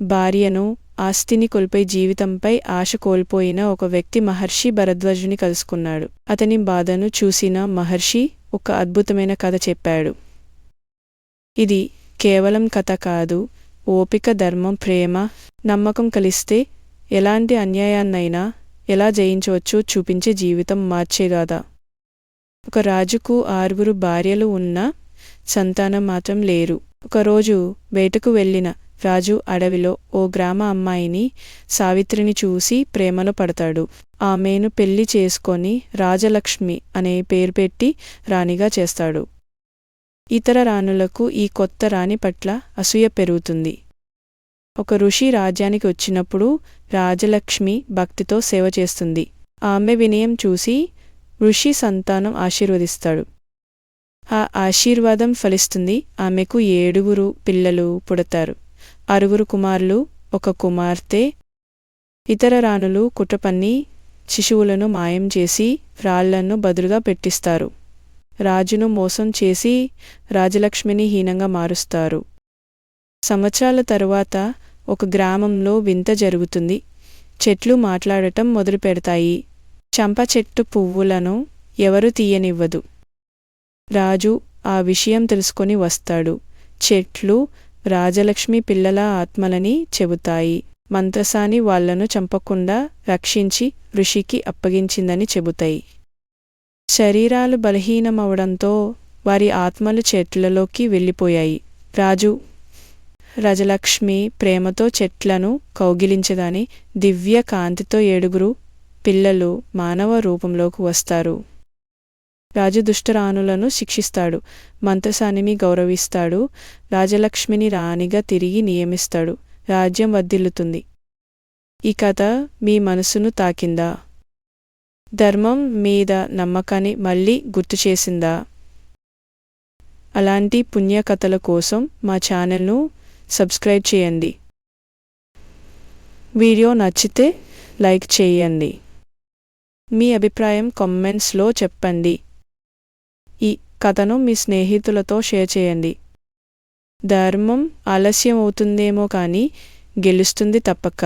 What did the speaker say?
భార్యను ఆస్తిని కోల్పోయి జీవితంపై ఆశ కోల్పోయిన ఒక వ్యక్తి మహర్షి భరద్వాజుని కలుసుకున్నాడు. అతని బాధను చూసిన మహర్షి ఒక అద్భుతమైన కథ చెప్పాడు. ఇది కేవలం కథ కాదు ఓపిక ధర్మం ప్రేమ నమ్మకం కలిస్తే ఎలాంటి అన్యాయాన్నైనా ఎలా జయించవచ్చో చూపించే జీవితం మార్చేగాదా ఒక రాజుకు ఆరుగురు భార్యలు ఉన్నా సంతానం మాత్రం లేరు. ఒకరోజు వేటకు వెళ్ళిన రాజు అడవిలో ఓ గ్రామ అమ్మాయిని సావిత్రిని చూసి ప్రేమలో పడతాడు. ఆమెను పెళ్ళి చేసుకొని రాజలక్ష్మి అనే పేరు పెట్టి రాణిగా చేస్తాడు. ఇతర రాణులకు ఈ కొత్త రాణి పట్ల అసూయ పెరుగుతుంది. ఒక ఋషి రాజ్యానికి వచ్చినప్పుడు రాజలక్ష్మి భక్తితో సేవ చేస్తుంది. ఆమె వినయం చూసి ఋషి సంతానం ఆశీర్వదిస్తాడు. ఆ ఆశీర్వాదం ఫలిస్తుంది. ఆమెకు ఏడుగురు పిల్లలు పుడతారు. అరువురు కుమారులు ఒక కుమార్తె ఇతర రాణులు కుటపన్ని శిశువులను మాయం చేసి రాళ్ళను బదులుగా పెట్టిస్తారు. రాజును మోసం చేసి రాజలక్ష్మిని హీనంగా మారుస్తారు. సంవత్సరాల తరువాత ఒక గ్రామంలో వింత జరుగుతుంది. చెట్లు మాట్లాడటం మొదలు పెడతాయి. చంప చెట్టు పువ్వులను ఎవరు తీయనివ్వదు. రాజు ఆ విషయం తెలుసుకొని వస్తాడు. చెట్లు రాజలక్ష్మి పిల్లల ఆత్మలని చెబుతాయి. మంత్రసాని వాళ్ళను చంపకుండా రక్షించి ఋషికి అప్పగించిందని చెబుతాయి. శరీరాలు బలహీనమవడంతో వారి ఆత్మలు చెట్లలోకి వెళ్ళిపోయాయి. రాజు రజలక్ష్మి ప్రేమతో చెట్లను కౌగిలించగానే దివ్య కాంతితో ఏడుగురు పిల్లలు మానవ రూపంలోకి వస్తారు. రాజదుష్టరాణులను శిక్షిస్తాడు. మంత్రసానిని గౌరవిస్తాడు. రాజలక్ష్మిని రాణిగా తిరిగి నియమిస్తాడు. రాజ్యం వర్ధిల్లుతుంది ఈ కథ మీ మనసును తాకిందా? ధర్మం మీద నమ్మకాన్ని మళ్ళీ గుర్తు చేసిందా? అలాంటి పుణ్యకథల కోసం మా ఛానల్ను సబ్స్క్రైబ్ చేయండి. వీడియో నచ్చితే లైక్ చేయండి. మీ అభిప్రాయం కామెంట్స్లో చెప్పండి. ఈ కథను మీ స్నేహితులతో షేర్ చేయండి. ధర్మం ఆలస్యం అవుతుందేమో కానీ గెలుస్తుంది తప్పక.